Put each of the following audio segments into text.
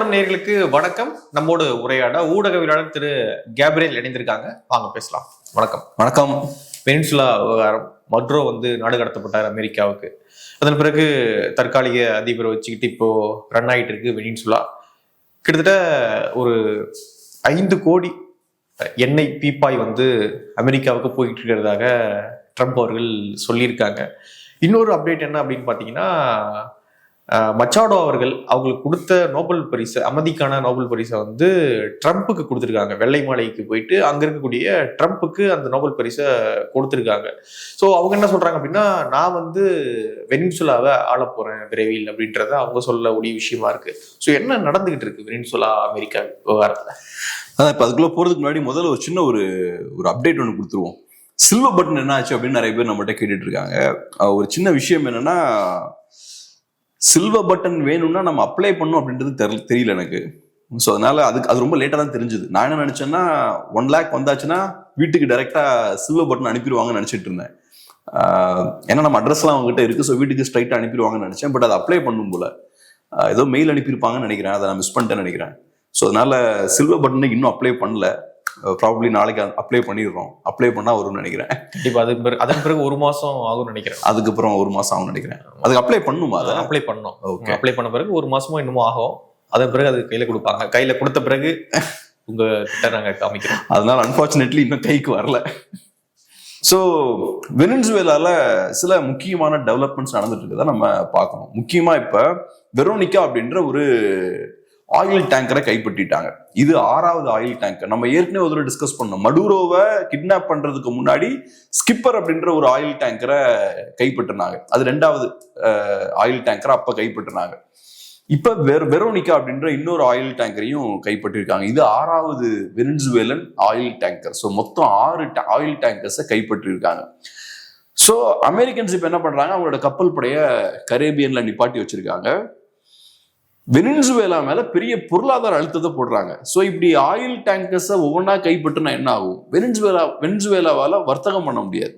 தடம் நேர்களுக்கு வணக்கம். நம்மோடு உரையாட ஊடகவியலாளர் திரு கேப்ரியல் இணைந்திருக்காங்க. வாங்க பேசலாம். வணக்கம். வணக்கம். பெனின்சுலா விவகாரம் மட்ரோ வந்து நாடு கடத்தப்பட்டார் அமெரிக்காவுக்கு. அதன் பிறகு தற்காலிக அதிபரை வச்சுக்கிட்டு இப்போ ரன் ஆயிட்டு இருக்கு வெனின்சுலா கிட்டத்தட்ட ஒரு ஐந்து கோடி எண்ணெய் பீப்பாய் வந்து அமெரிக்காவுக்கு போயிட்டு இருக்கிறதாக ட்ரம்ப் அவர்கள் சொல்லியிருக்காங்க. இன்னொரு அப்டேட் என்ன அப்படின்னு பார்த்தீங்கன்னா மச்சாடோ அவர்கள் அவங்களுக்கு கொடுத்த நோபல் பரிசு அமைதிக்கான நோபல் பரிசை வந்து ட்ரம்ப்புக்கு கொடுத்துருக்காங்க. வெள்ளை மாளிகைக்கு போயிட்டு அங்கே இருக்கக்கூடிய ட்ரம்ப்புக்கு அந்த நோபல் பரிசை கொடுத்துருக்காங்க. ஸோ அவங்க என்ன சொல்கிறாங்க அப்படின்னா நான் வந்து வெனின்சுலாவை ஆள போகிறேன் விரைவில் அப்படின்றத அவங்க சொல்லக்கூடிய விஷயமா இருக்குது ஸோ என்ன நடந்துகிட்டு இருக்கு வெனின்சுலா அமெரிக்கா விவகாரத்தில்? அதான் இப்போ அதுக்குள்ள போகிறதுக்கு முன்னாடி முதல்ல ஒரு சின்ன ஒரு ஒரு அப்டேட் ஒன்று கொடுத்துருவோம். சில்வர் பட்டன் என்ன ஆச்சு அப்படின்னு நிறைய பேர் நம்மகிட்ட கேட்டுட்டு இருக்காங்க. ஒரு சின்ன விஷயம் என்னன்னா சில்வர் பட்டன் வேணும்னா நம்ம அப்ளை பண்ணும் அப்படின்றது தெரியல தெரியல எனக்கு. ஸோ அதனால அதுக்கு அது ரொம்ப லேட்டாக தான் தெரிஞ்சுது. நான் என்ன நினச்சேன்னா ஒன் லேக் வந்தாச்சுன்னா வீட்டுக்கு டைரெக்டாக சில்வர் பட்டன் அனுப்பிடுவாங்கன்னு நினச்சிட்டு இருந்தேன். ஏன்னா நம்ம அட்ரஸ்லாம் அவங்ககிட்ட இருக்குது ஸோ வீட்டுக்கு ஸ்ட்ரைட்டாக அனுப்பிடுவாங்கன்னு நினைச்சேன். பட் அதை அப்ளை பண்ணும் போல ஏதோ மெயில் அனுப்பியிருப்பாங்கன்னு நினைக்கிறேன். அதை நான் மிஸ் பண்ணிட்டேன்னு நினைக்கிறேன். ஸோ அதனால சில்வர் பட்டனுக்கு இன்னும் அப்ளை பண்ணல. ப்ராபப்ளி நாளைக்கு அப்ளை பண்ணிடுறோம். அப்ளை பண்ணா வரும்னு நினைக்கிறேன். கண்டிப்பா அது பிறகு அதன் பிறகு ஒரு மாசம் ஆகும்னு நினைக்கிறேன். அதுக்கப்புறம் ஒரு மாசம் ஆகும்னு நினைக்கிறேன். அதுக்கு அப்ளை பண்ணுமா அதை? அப்ளை பண்ணோம். ஓகே அப்ளை பண்ண பிறகு ஒரு மாசமோ இன்னமும் ஆகும். அதன் பிறகு அது கையில கொடுப்பாங்க. கையில கொடுத்த பிறகு உங்க கிட்ட நாங்க காமிக்கிறோம். அதனால அன்பார்ச்சுனேட்லி இன்னும் கைக்கு வரல. ஸோ வெனின்சுவேலால சில முக்கியமான டெவலப்மெண்ட்ஸ் நடந்துட்டு இருக்கதை நம்ம பார்க்கணும். முக்கியமா இப்ப வெரோனிகா அப்படின்ற ஒரு ஆயில் டேங்கரை கைப்பற்றிட்டாங்க. இது ஆறாவது ஆயில் டேங்கர் நம்ம ஏற்கனவே ஒரு டிஸ்கஸ் பண்ணோம். மடூரோவை கிட்னாப் பண்றதுக்கு முன்னாடி ஸ்கிப்பர் அப்படின்ற ஒரு ஆயில் டேங்கரை கைப்பற்றினாங்க. அது ரெண்டாவது ஆயில் டேங்கரை அப்ப கைப்பற்றினாங்க. இப்ப வெர வெரோனிகா அப்படின்ற இன்னொரு ஆயில் டேங்கரையும் கைப்பற்றிருக்காங்க. இது ஆறாவது வெனின்சுவேலன் ஆயில் டேங்கர் ஸோ மொத்தம் ஆறு ஆயில் டேங்கர்ஸை கைப்பற்றிருக்காங்க. ஸோ அமெரிக்கன்ஸ் இப்போ என்ன பண்றாங்க? அவங்களோட கப்பல் படைய கரேபியன்ல நிப்பாட்டி வச்சிருக்காங்க. வெனின்சுவேலா மேல பெரிய பொருளாதார அழுத்தத்தை போடுறாங்க. ஸோ இப்படி ஆயில் டேங்கர்ஸை ஒவ்வொன்றா கைப்பற்றினா என்ன ஆகும்? வெனின்சுவேலா வெனின்சுவேலாவால வர்த்தகம் பண்ண முடியாது.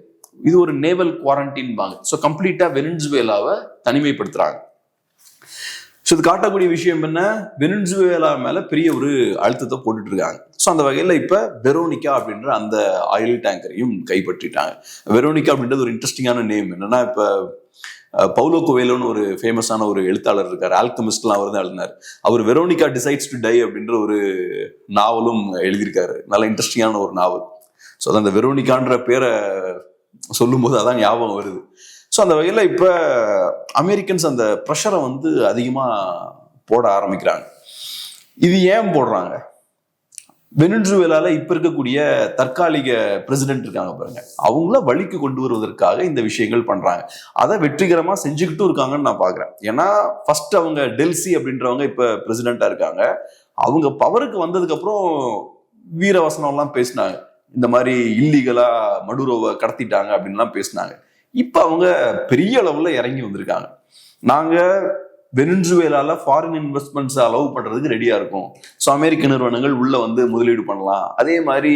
இது ஒரு நேவல் குவாரண்டைன் பாங்க. ஸோ கம்ப்ளீட்டா வெனின்சுவேலாவை தனிமைப்படுத்துறாங்க. ஸோ இது காட்டக்கூடிய விஷயம் என்ன? வெனின்சுவேலா மேல பெரிய ஒரு அழுத்தத்தை போட்டுட்டு இருக்காங்க ஸோ அந்த வகையில் இப்போ வெரோனிகா அப்படின்ற அந்த ஆயில் டேங்கரையும் கைப்பற்றிட்டாங்க. வெரோனிகா அப்படின்றது ஒரு இன்ட்ரெஸ்டிங்கான நேம் என்னன்னா இப்போ பவுலோ குவேலோன்னு ஒரு ஃபேமஸான ஒரு எழுத்தாளர் இருக்கார். ஆல்கமிஸ்ட்லாம் அவர் தான் எழுதினார். அவர் வெரோனிகா டிசைட்ஸ் டு டை அப்படின்ற ஒரு நாவலும் எழுதியிருக்காரு. நல்ல இன்ட்ரெஸ்டிங்கான ஒரு நாவல். ஸோ அந்த வெரோனிகான்ற பேரை சொல்லும்போது அதான் ஞாபகம் வருது. ஸோ அந்த வகையில் இப்போ அமெரிக்கன்ஸ் அந்த ப்ரெஷரை வந்து அதிகமாக போட ஆரம்பிக்கிறாங்க. இது ஏன் போடுறாங்க? வெனின்சுவேலால இப்ப இருக்கக்கூடிய தற்காலிக பிரசிடென்ட் இருக்காங்க பாருங்க. அவங்கள வழிக்கு கொண்டு வருவதற்காக இந்த விஷயங்கள் பண்றாங்க. அதை வெற்றிகரமா செஞ்சுக்கிட்டும் இருக்காங்கன்னு நான் பாக்குறேன். ஏன்னா ஃபர்ஸ்ட் அவங்க டெல்சி அப்படின்றவங்க இப்ப பிரசிடென்டா இருக்காங்க. அவங்க பவருக்கு வந்ததுக்கு அப்புறம் வீரவசனம்லாம் பேசினாங்க. இந்த மாதிரி இல்லீகலா மடுரோவை கடத்திட்டாங்க அப்படின்லாம் பேசினாங்க. இப்ப அவங்க பெரிய அளவுல இறங்கி வந்திருக்காங்க. நாங்க வெனின்சுவேலால ஃபாரின் இன்வெஸ்ட்மெண்ட்ஸ் அலோவ் பண்றதுக்கு ரெடியா இருக்கும். ஸோ அமெரிக்க நிறுவனங்கள் உள்ள வந்து முதலீடு பண்ணலாம். அதே மாதிரி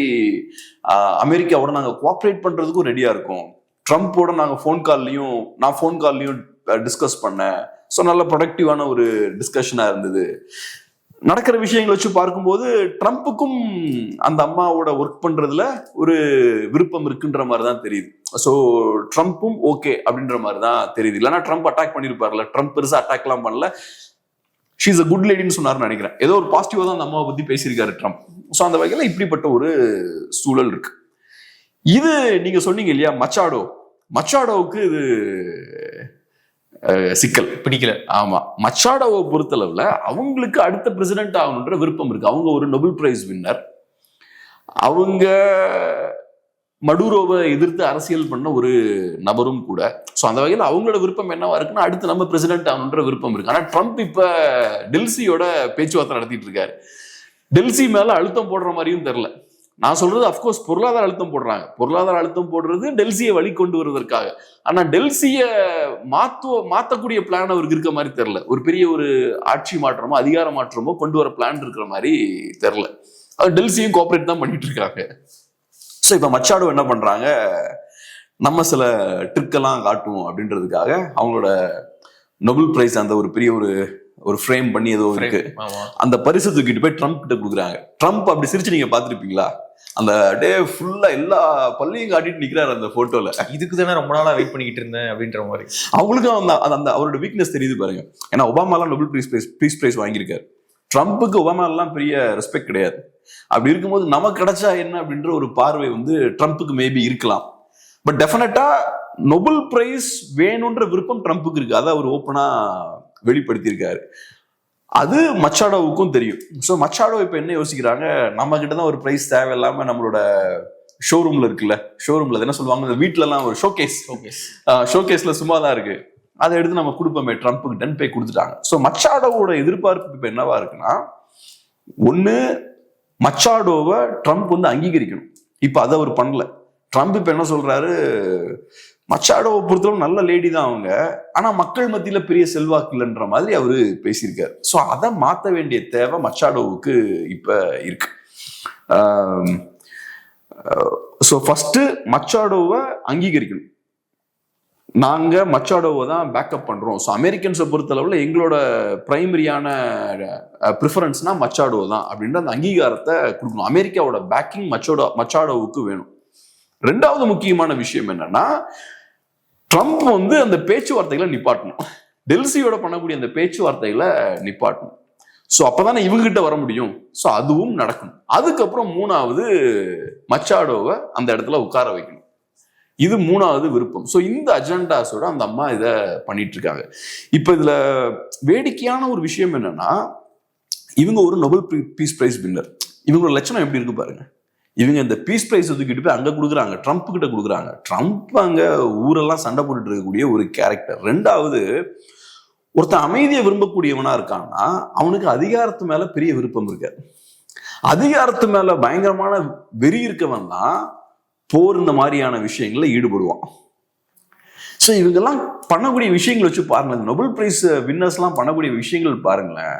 அமெரிக்காவோட நாங்கள் கோஆப்ரேட் பண்றதுக்கும் ரெடியா இருக்கும். ட்ரம்ப்போட நாங்கள் ஃபோன் கால்லையும் நான் ஃபோன் கால்லையும் டிஸ்கஸ் பண்ணேன். ஸோ நல்ல ப்ரொடக்டிவான ஒரு டிஸ்கஷனாக இருந்தது. நடக்கிற விஷயங்களை வச்சு பார்க்கும்போது ட்ரம்ப்புக்கும் அந்த அம்மாவோட ஒர்க் பண்றதுல ஒரு விருப்பம் இருக்குன்ற மாதிரி தான் தெரியுது. ஸோ ட்ரம்ப்பும் ஓகே அப்படின்ற மாதிரி தான் தெரியுது. இல்லைன்னா ட்ரம்ப் அட்டாக் பண்ணியிருப்பார்ல ட்ரம்ப் பெருசாக அட்டாக்லாம் பண்ணல. ஷீஸ் அ குட் லேடின்னு சொன்னார்னு நினைக்கிறேன். ஏதோ ஒரு பாசிட்டிவாக தான் அந்த அம்மாவை பற்றி பேசியிருக்காரு ட்ரம்ப். ஸோ அந்த வகையில் இப்படிப்பட்ட ஒரு சூழல் இருக்கு. இது நீங்க சொன்னீங்க இல்லையா மச்சாடோ? மச்சாடோவுக்கு இது சிக்கல். பிடிக்கல. ஆமா. மச்சாடோவை பொறுத்தளவுல அவங்களுக்கு அடுத்த பிரசிடென்ட் ஆகணுன்ற விருப்பம் இருக்கு. அவங்க ஒரு நொபல் பிரைஸ் வின்னர் அவங்க மடூரோவை எதிர்த்து அரசியல் பண்ண ஒரு நபரும் கூட. ஸோ அந்த வகையில் அவங்களோட விருப்பம் என்னவா இருக்குன்னா அடுத்து நம்ம பிரசிடென்ட் ஆகணுன்ற விருப்பம் இருக்கு. ஆனா ட்ரம்ப் இப்ப டெல்சியோட பேச்சுவார்த்தை நடத்திட்டு இருக்காரு. டெல்சி மேல அழுத்தம் போடுற மாதிரியும் தெரியல. நான் சொல்றது அஃப்கோர்ஸ் பொருளாதார அழுத்தம் போடுறாங்க. பொருளாதார அழுத்தம் போடுறது டெல்சியை வழி கொண்டு வருவதற்காக. ஆனா டெல்சிய மாத்துவ மாத்தக்கூடிய பிளான் அவருக்கு இருக்க மாதிரி தெரில ஒரு பெரிய ஒரு ஆட்சி மாற்றமோ அதிகார மாற்றமோ கொண்டு வர பிளான் இருக்கிற மாதிரி தெரில அது டெல்சியும் கோஆப்ரேட் தான் பண்ணிட்டு இருக்காங்க. ஸோ இப்போ மச்சாடோ என்ன பண்றாங்க? நம்ம சில ட்ரிக்கெல்லாம் காட்டுவோம் அப்படின்றதுக்காக அவங்களோட நொபல் பிரைஸ் அந்த ஒரு பெரிய ஒரு ஒரு ஃப்ரேம் பண்ணி ஏதோ இருக்கு. அந்த பரிசு தூக்கிட்டு போய் ட்ரம்ப் கிட்ட கொடுக்குறாங்க. ட்ரம்ப் அப்படி சிரிச்சு நீங்க பாத்திருப்பீங்களா அந்த டே ஃபுல்லா எல்லா பள்ளியும் காட்டிட்டு நிக்கிறாரு அந்த போட்டோல இதுக்கு தானே ரொம்ப நாளா வெயிட் பண்ணிக்கிட்டு இருந்தேன் அப்படின்ற மாதிரி. அவங்களுக்கும் அந்த அந்த- அந்த அவரோட வீக்னஸ் தெரியுது பாருங்க. ஏன்னா ஒபாமாலாம் Nobel peace prize peace prize வாங்கியிருக்காரு. ட்ரம்ப்புக்கு ஒபாமாலாம் பெரிய ரெஸ்பெக்ட் கிடையாது. அப்படி இருக்கும்போது நமக்கு கிடைச்சா என்ன அப்படின்ற ஒரு பார்வை வந்து ட்ரம்ப்புக்கு மேபி இருக்கலாம். பட் டெஃபினட்டா நொபல் பிரைஸ் வேணுன்ற விருப்பம் ட்ரம்ப்புக்கு இருக்கு. அதை அவர் ஓப்பனா வெளிப்படுத்தியிருக்காரு. அது மச்சாடோவுக்கும் தெரியும். ஸோ மச்சாடோ இப்போ என்ன யோசிக்கிறாங்க? நம்ம கிட்ட தான் ஒரு ப்ரைஸ் தேவையில்லாம நம்மளோட ஷோரூம்ல இருக்குல்ல? ஷோரூம்ல என்ன சொல்லுவாங்க? இந்த வீட்லலாம் ஒரு ஷோகேஸ் ஷோகேஸ்ல சும்மா தான் இருக்கு. அதை எடுத்து நம்ம கொடுப்போமே ட்ரம்ப்புக்கு டன் பே கொடுத்துட்டாங்க. ஸோ மச்சாடோவோட எதிர்பார்ப்பு இப்போ என்னவா இருக்குன்னா ஒன்று மச்சாடோவை ட்ரம்ப் வந்து அங்கீகரிக்கணும். இப்போ அதை அவர் பண்ணல. ட்ரம்ப் இப்போ என்ன சொல்றாரு? மச்சாடோவை பொறுத்தவரை நல்ல லேடி தான் அவங்க. ஆனா மக்கள் மத்தியில பெரிய செல்வாக்கு இல்லைன்ற மாதிரி அவரு பேசியிருக்காரு. ஸோ அதை மாற்ற வேண்டிய தேவை மச்சாடோவுக்கு இப்ப இருக்கு. ஸோ ஃபர்ஸ்ட் மச்சாடோவை அங்கீகரிக்கணும். நாங்க மச்சாடோவை தான் பேக்கப் பண்றோம். ஸோ அமெரிக்கன்ஸை பொறுத்தளவுல எங்களோட பிரைமரியான ப்ரிஃபரன்ஸ்னா மச்சாடோ தான் அப்படின்ற அந்த அங்கீகாரத்தை கொடுக்கணும். அமெரிக்காவோட பேக்கிங் மச்சோடோ மச்சாடோவுக்கு வேணும். ரெண்டாவது முக்கியமான விஷயம் என்னன்னா ட்ரம்ப் வந்து அந்த பேச்சுவார்த்தைகளை நிப்பாட்டணும். டெல்சியோட பண்ணக்கூடிய அந்த பேச்சுவார்த்தைகளை நிப்பாட்டணும். ஸோ அப்போதானே இவங்ககிட்ட வர முடியும். ஸோ அதுவும் நடக்கும் அதுக்கப்புறம் மூணாவது மச்சாடோவை அந்த இடத்துல உட்கார வைக்கணும். இது மூணாவது விருப்பம். ஸோ இந்த அஜெண்டாஸோட அந்த அம்மா இதை பண்ணிட்டு இருக்காங்க இப்போ இதுல வேடிக்கையான ஒரு விஷயம் என்னன்னா இவங்க ஒரு நொபல் பீஸ் பிரைஸ் வின்னர் இவங்களோட லட்சணம் எப்படி இருக்கு பாருங்க. இவங்க இந்த பீஸ் பிரைஸ் தூக்கிட்டு போய் அங்கே கொடுக்குறாங்க ட்ரம்ப் கிட்ட கொடுக்குறாங்க. ட்ரம்ப் அங்கே ஊரெல்லாம் சண்டை போட்டுட்டு இருக்கக்கூடிய ஒரு கேரக்டர் ரெண்டாவது ஒருத்தன் அமைதியை விரும்பக்கூடியவனா இருக்கான்னா அவனுக்கு அதிகாரத்து மேல பெரிய விருப்பம் இருக்காது அதிகாரத்து மேல பயங்கரமான வெறி இருக்கவன் தான் போர் இந்த மாதிரியான விஷயங்கள்ல ஈடுபடுவான். ஸோ இவங்கெல்லாம் பண்ணக்கூடிய விஷயங்கள் வச்சு பாருங்க நொபல் பிரைஸ் வின்னர்ஸ்லாம் பண்ணக்கூடிய விஷயங்கள் பாருங்களேன்.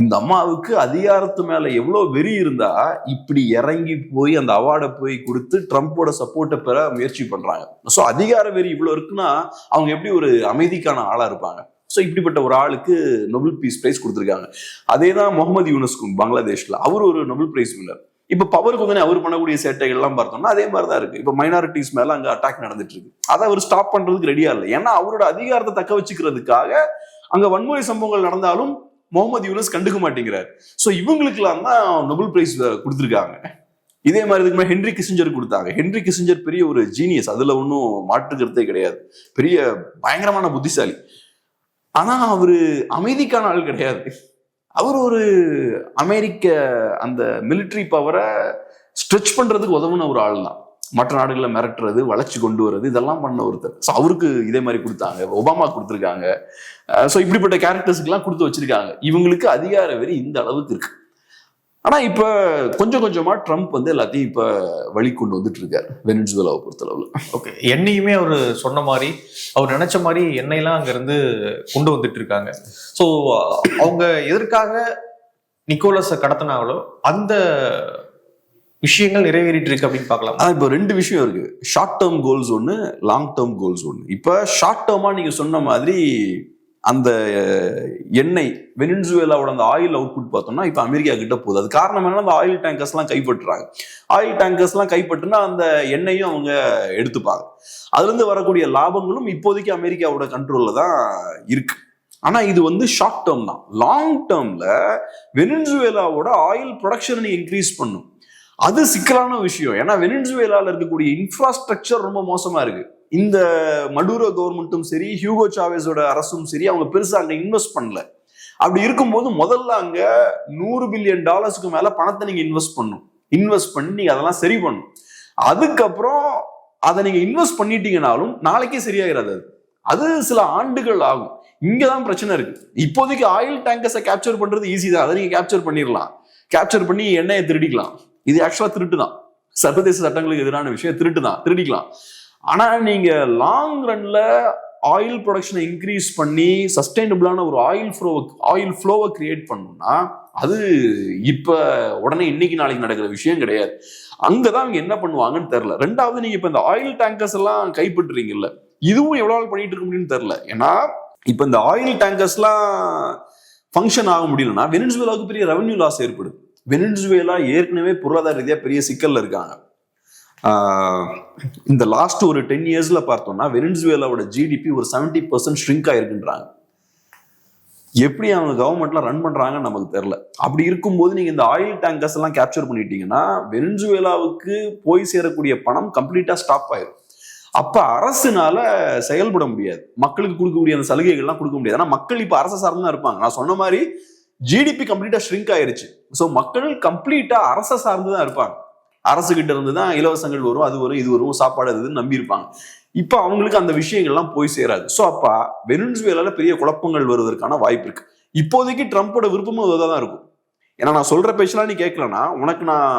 இந்த அம்மாவுக்கு அதிகாரத்து மேல எவ்வளோ வெறி இருந்தா இப்படி இறங்கி போய் அந்த அவார்டை போய் கொடுத்து ட்ரம்ப்போட சப்போர்ட்டை பெற முயற்சி பண்றாங்க. ஸோ அதிகார வெறி இவ்வளோ இருக்குன்னா அவங்க எப்படி ஒரு அமைதிக்கான ஆளா இருப்பாங்க? ஸோ இப்படிப்பட்ட ஒரு ஆளுக்கு நொபல் பீஸ் பிரைஸ் கொடுத்துருக்காங்க. அதே தான் முகமது யூனஸ்கும் பங்களாதேஷ்ல. அவர் ஒரு நொபல் பிரைஸ் வின்னர் இப்ப பவருக்கு வந்து அவர் பண்ணக்கூடிய சேட்டைகள் எல்லாம் பார்த்தோம்னா அதே மாதிரி தான் இருக்கு. இப்ப மைனாரிட்டிஸ் மேல அங்க அட்டாக் நடந்துட்டு இருக்கு அதை அவர் ஸ்டாப் பண்றதுக்கு ரெடியா இல்லை. ஏன்னா அவரோட அதிகாரத்தை தக்க வச்சுக்கிறதுக்காக அங்க வன்முறை சம்பவங்கள் நடந்தாலும் முகமது யூனஸ் கண்டுக்க மாட்டேங்கிறார். ஸோ இவங்களுக்கெல்லாம் தான் நொபல் பிரைஸ் கொடுத்துருக்காங்க. இதே மாதிரி இதுக்கு மேலே ஹென்ரி கிசிஞ்சர் கொடுத்தாங்க. ஹென்ரி கிசிஞ்சர் பெரிய ஒரு ஜீனியஸ் அதுல ஒன்றும் மாற்றுக்கிறதே கிடையாது. பெரிய பயங்கரமான புத்திசாலி. ஆனா அவரு அமைதிக்கான ஆள் கிடையாது. அவர் ஒரு அமெரிக்க அந்த மிலிட்ரி பவரை ஸ்ட்ரெச் பண்றதுக்கு உதவுன ஒரு ஆள் தான் மற்ற நாடுகளை மிரட்டுறது வளர்ச்சி கொண்டு வர்றது இதெல்லாம் பண்ண ஒருத்தர். ஸோ அவருக்கு இதே மாதிரி கொடுத்தாங்க. ஒபாமா கொடுத்துருக்காங்க. ஸோ இப்படிப்பட்ட கேரக்டர்ஸ்க்கெல்லாம் கொடுத்து வச்சிருக்காங்க. இவங்களுக்கு அதிகார வெறி இந்த அளவுக்கு இருக்கு. ஆனால் இப்போ கொஞ்சம் கொஞ்சமாக ட்ரம்ப் வந்து எல்லாத்தையும் இப்போ வழி கொண்டு வந்துட்டு இருக்காரு வெனிசுவேலாவை பொறுத்தளவில். ஓகே எண்ணெயுமே அவர் சொன்ன மாதிரி அவர் நினைச்ச மாதிரி எண்ணெயெல்லாம் அங்கேருந்து கொண்டு வந்துட்டு இருக்காங்க ஸோ அவங்க எதற்காக நிக்கோலஸை கடத்தினாங்களோ அந்த விஷயங்கள் நிறைவேறிட்டு இருக்கு அப்படின்னு பார்க்கலாம். ஆனா இப்போ ரெண்டு விஷயம் இருக்கு. ஷார்ட் டேர்ம் கோல்ஸ் ஒன்று லாங் டேர்ம் கோல்ஸ் ஒன்று இப்போ ஷார்ட் டேர்மா நீங்க சொன்ன மாதிரி அந்த எண்ணெய் வெனின்சுவேலாவோட அந்த ஆயில் அவுட்புட் பார்த்தோம்னா இப்போ அமெரிக்கா கிட்ட போகுது. அது காரணம் என்னன்னா அந்த ஆயில் டேங்கர்ஸ்லாம் கைப்பற்றுறாங்க. ஆயில் டேங்கர்ஸ்லாம் கைப்பற்றுனா அந்த எண்ணெயும் அவங்க எடுத்துப்பாங்க. அதுலேருந்து வரக்கூடிய லாபங்களும் இப்போதைக்கு அமெரிக்காவோட கண்ட்ரோலில் தான் இருக்கு. ஆனால் இது வந்து ஷார்ட் டேர்ம் தான். லாங் டேர்மில் வெனின்சுவேலாவோட ஆயில் ப்ரொடக்ஷனை இன்க்ரீஸ் பண்ணும். அது சிக்கலான விஷயம். ஏன்னா வெனின்சுவேலால இருக்கக்கூடிய இன்ஃப்ராஸ்ட்ரக்சர் ரொம்ப மோசமா இருக்கு. இந்த மடூரோ கவர்மெண்ட்டும் சரி ஹியூகோ சாவேஸோட அரசும் சரி அவங்க பெருசா அங்க இன்வெஸ்ட் பண்ணல. அப்படி இருக்கும்போது முதல்ல அங்க நூறு பில்லியன் டாலர்ஸ்க்கு மேல பணத்தை நீங்க இன்வெஸ்ட் பண்ணும் இன்வெஸ்ட் பண்ணி நீங்க அதெல்லாம் சரி பண்ணும் அதுக்கப்புறம் அதை நீங்க இன்வெஸ்ட் பண்ணிட்டீங்கனாலும் நாளைக்கே சரியாகிறது அது. அது சில ஆண்டுகள் ஆகும். இங்கதான் பிரச்சனை இருக்கு. இப்போதைக்கு ஆயில் டேங்கர்ஸை கேப்சர் பண்றது ஈஸி தான். அதை நீங்க கேப்சர் பண்ணிடலாம் கேப்சர் பண்ணி எண்ணெயை திருடிக்கலாம். இது ஆக்சுவலா திருட்டு தான் சர்வதேச சட்டங்களுக்கு எதிரான விஷயம் திருட்டு தான் திருடிக்கலாம். ஆனா நீங்க லாங் ரன்ல ஆயில் ப்ரொடக்ஷனை இன்க்ரீஸ் பண்ணி சஸ்டைனபிளான ஒரு ஆயில் ஃப்ளோ ஆயில் ஃப்ளோவை கிரியேட் பண்ணணும்னா அது இப்ப உடனே இன்னைக்கு நாளைக்கு நடக்கிற விஷயம் கிடையாது. அங்கதான் அவங்க என்ன பண்ணுவாங்கன்னு தெரில ரெண்டாவது நீங்க இப்ப இந்த ஆயில் டேங்கர்ஸ் எல்லாம் கைப்பற்றுறீங்கல்ல இதுவும் எவ்வளவு நாள் பண்ணிட்டு இருக்க முடியும்னு தெரில ஏன்னா இப்போ இந்த ஆயில் டேங்கர்ஸ்லாம் ஃபங்க்ஷன் ஆக முடியலன்னா வெனின்சுவேலாவுக்கு பெரிய ரெவன்யூ லாஸ் ஏற்படும் வெனின்சுவேலா ஏற்கனவே பொருளாதார ரீதியாக பெரிய சிக்கல்ல இருக்காங்க. இந்த லாஸ்ட் ஒரு டென் இயர்ஸ்ல பார்த்தோம்னா வெனின்சுவேலாவோட ஜிடிபி ஒரு செவன்டி பர்சன்ட் ஷ்ரிங்க் ஆயிருக்குன்றாங்க. எப்படி அவங்க கவர்மெண்ட்லாம் ரன் பண்றாங்கன்னு நமக்கு தெரியல. அப்படி இருக்கும்போது நீங்க இந்த ஆயில் டேங்கர்ஸ் எல்லாம் கேப்சர் பண்ணிட்டீங்கன்னா வெனின்சுவேலாவுக்கு போய் சேரக்கூடிய பணம் கம்ப்ளீட்டா ஸ்டாப் ஆயிரும். அப்ப அரசுனால செயல்பட முடியாது. மக்களுக்கு கொடுக்கக்கூடிய அந்த சலுகைகள்லாம் கொடுக்க முடியாது. ஆனால் மக்கள் இப்ப அரசு சார்ந்து தான் இருப்பாங்க. நான் சொன்ன மாதிரி ஜிடிபி கம்ப்ளீட்டா ஷ்ரிங்க் ஆயிருச்சு. ஸோ மக்கள் கம்ப்ளீட்டா அரசை சார்ந்து தான் இருப்பாங்க. அரசு கிட்ட இருந்து தான் இலவசங்கள் வரும் அது வரும் இது வரும் சாப்பாடு இதுன்னு நம்பி இருப்பாங்க இப்போ அவங்களுக்கு அந்த விஷயங்கள்லாம் போய் சேராது. ஸோ அப்போ வெனின்சுவேலால பெரிய குழப்பங்கள் வருவதற்கான வாய்ப்பு இருக்கு. இப்போதைக்கு ட்ரம்ப்போட விருப்பமும் அதுதான் தான் இருக்கும். ஏன்னா நான் சொல்ற பேச்செல்லாம் நீ கேட்கலன்னா உனக்கு நான்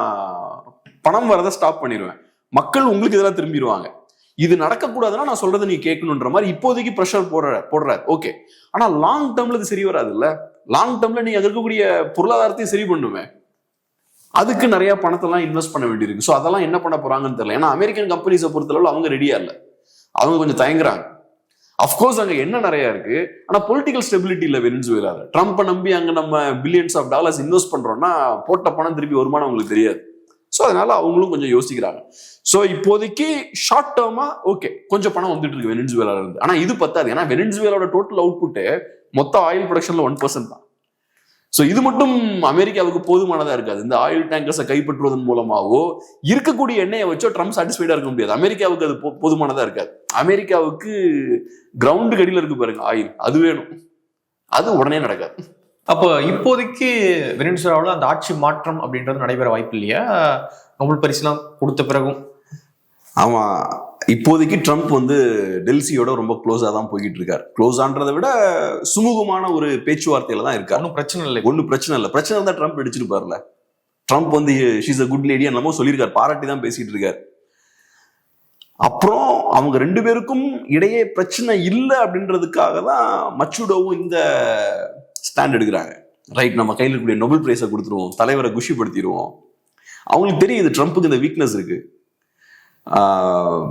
பணம் வரதை ஸ்டாப் பண்ணிடுவேன் மக்கள் உங்களுக்கு இதெல்லாம் திரும்பிடுவாங்க இது நடக்கக்கூடாதுன்னா நான் சொல்றதை நீ கேட்கணுன்ற மாதிரி இப்போதைக்கு ப்ரெஷர் போடுற போடுறாரு. ஓகே ஆனால் லாங் டேர்ம்ல இது சரி வராது இல்லை லாங் டேர்ம்ல நீ அங்க இருக்கக்கூடிய பொருளாதாரத்தையும் சரி பண்ணுமே. அதுக்கு நிறைய பணத்தெல்லாம் இன்வெஸ்ட் பண்ண வேண்டியிருக்கு. ஸோ அதெல்லாம் என்ன பண்ண போறாங்கன்னு தெரியல. ஏன்னா அமெரிக்கன் கம்பெனிஸை பொறுத்தளவு அவங்க ரெடியா இல்லை. அவங்க கொஞ்சம் தயங்குறாங்க. அஃப்கோர்ஸ் அங்க என்ன நிறைய இருக்கு. ஆனா பொலிட்டிக்கல் ஸ்டெபிலிட்டி இல்ல வெனிசுவேலால. ட்ரம்ப்பை நம்பி அங்க நம்ம பில்லியன்ஸ் ஆஃப் டாலர்ஸ் இன்வெஸ்ட் பண்றோம்னா போட்ட பணம் திருப்பி வருமானம் அவங்களுக்கு தெரியாது. ஸோ அதனால அவங்களும் கொஞ்சம் யோசிக்கிறாங்க. ஸோ இப்போதைக்கு ஷார்ட் டேர்மா ஓகே கொஞ்சம் பணம் வந்துட்டு இருக்கு வெனிசுவேலால இருந்து. ஆனால் இது பத்தாது. ஏன்னா வெனிசுவேலோட டோட்டல் அவுட்புட்டு மொத்த ஆயில் ப்ரொடக்ஷன்ல ஒன் பர்சன்ட் தான். ஸோ இது மட்டும் அமெரிக்காவுக்கு போதுமானதா இருக்காது. இந்த ஆயில் டேங்கர்ஸை கைப்பற்றுவதன் மூலமாவோ இருக்கக்கூடிய எண்ணெயை வச்சோ ட்ரம்ப் சாட்டிஸ்ஃபைடா இருக்க முடியாது. அமெரிக்காவுக்கு அது போதுமானதா இருக்காது. அமெரிக்காவுக்கு கிரவுண்டு கடியில இருக்கு பாருங்க ஆயில் அது வேணும். அது உடனே நடக்காது. அப்போ இப்போதைக்கு வெனின்சுலாவில் அந்த ஆட்சி மாற்றம் அப்படின்றது நடைபெற வாய்ப்பு இல்லையா நோபல் பரிசுலாம் கொடுத்த பிறகும். ஆமா. இப்போதைக்கு ட்ரம்ப் வந்து டெல்சியோட ரொம்ப க்ளோஸா தான் போய்கிட்டு இருக்காரு க்ளோஸான்றதை விட சுமூகமான ஒரு பேச்சுவார்த்தையில தான் இருக்காரு. ஒன்றும் பிரச்சனை இல்லை ஒன்றும் பிரச்சனை இல்லை. பிரச்சனை தான் ட்ரம்ப் அடிச்சிருப்பார்ல ட்ரம்ப் வந்து ஷீஸ் அ குட் லேடி என்னமோ சொல்லியிருக்காரு. பாராட்டி தான் பேசிட்டு இருக்காரு அப்புறம் அவங்க ரெண்டு பேருக்கும் இடையே பிரச்சனை இல்லை அப்படின்றதுக்காக தான் மச்சுடோவும் இந்த ஸ்டாண்ட் எடுக்கிறாங்க. ரைட் நம்ம கையில் இருக்கக்கூடிய நொபல் பிரைஸை கொடுத்துருவோம். தலைவரை குஷிப்படுத்திடுவோம். அவங்களுக்கு தெரியுது ட்ரம்ப்புக்கு இந்த வீக்னஸ் இருக்கு. ஆஹ்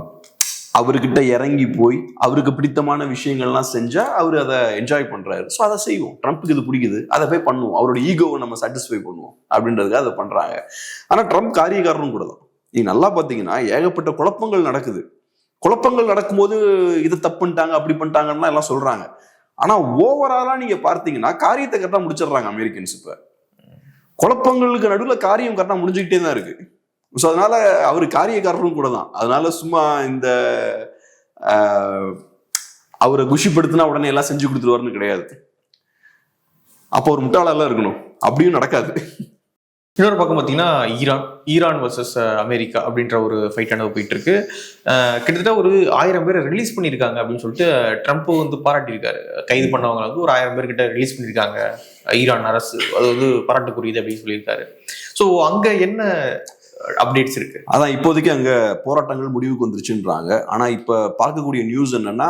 அவர்கிட்ட இறங்கி போய் அவருக்கு பிடித்தமான விஷயங்கள்லாம் செஞ்சா அவர் அதை என்ஜாய் பண்றாரு. ஸோ அதை செய்வோம். ட்ரம்ப்புக்கு இது பிடிக்குது. அதை போய் பண்ணுவோம். அவரோட ஈகோவை நம்ம சாட்டிஸ்ஃபை பண்ணுவோம். அப்படின்றதுக்காக அதை பண்றாங்க. ஆனா ட்ரம்ப் காரியக்காரனும் கூட தான். நீ நல்லா பார்த்தீங்கன்னா ஏகப்பட்ட குழப்பங்கள் நடக்குது. குழப்பங்கள் நடக்கும்போது இது தப்பு பண்ணிட்டாங்க அப்படி பண்ணிட்டாங்கன்னா எல்லாம் சொல்றாங்க. ஆனா ஓவராலா நீங்க பார்த்தீங்கன்னா காரியத்தை கரெக்டாக முடிச்சிடுறாங்க அமெரிக்கன்ஸ் இப்ப. குழப்பங்களுக்கு நடுவில் காரியம் கரெக்டாக முடிஞ்சுக்கிட்டே தான் இருக்கு. ஸோ அதனால அவர் காரியக்காரரும் கூட தான் அதனால சும்மா இந்த அவரை குஷிப்படுத்தினா உடனே எல்லாம் செஞ்சு கொடுத்துருவாருன்னு கிடையாது. அப்போ ஒரு முட்டாளெல்லாம் இருக்கணும். அப்படியும் நடக்காது. இன்னொரு பக்கம் பார்த்தீங்கன்னா ஈரான் ஈரான் வர்சஸ் அமெரிக்கா அப்படின்ற ஒரு ஃபைட் அனுபவ போயிட்டு இருக்கு கிட்டத்தட்ட ஒரு ஆயிரம் பேரை ரிலீஸ் பண்ணியிருக்காங்க அப்படின்னு சொல்லிட்டு ட்ரம்ப் வந்து பாராட்டியிருக்காரு. கைது பண்ணவங்க வந்து ஒரு ஆயிரம் பேர் கிட்ட ரிலீஸ் பண்ணியிருக்காங்க. ஈரான் அரசு. அது வந்து பாராட்டுக்குரியது அப்படின்னு சொல்லியிருக்காரு. ஸோ அங்கே என்ன அப்டேட்ஸ் இருக்கு. அதான் இப்போதைக்கு அங்க போராட்டங்கள் முடிவுக்கு வந்துருச்சுன்றாங்க. ஆனா இப்ப பார்க்கக்கூடிய நியூஸ் என்னன்னா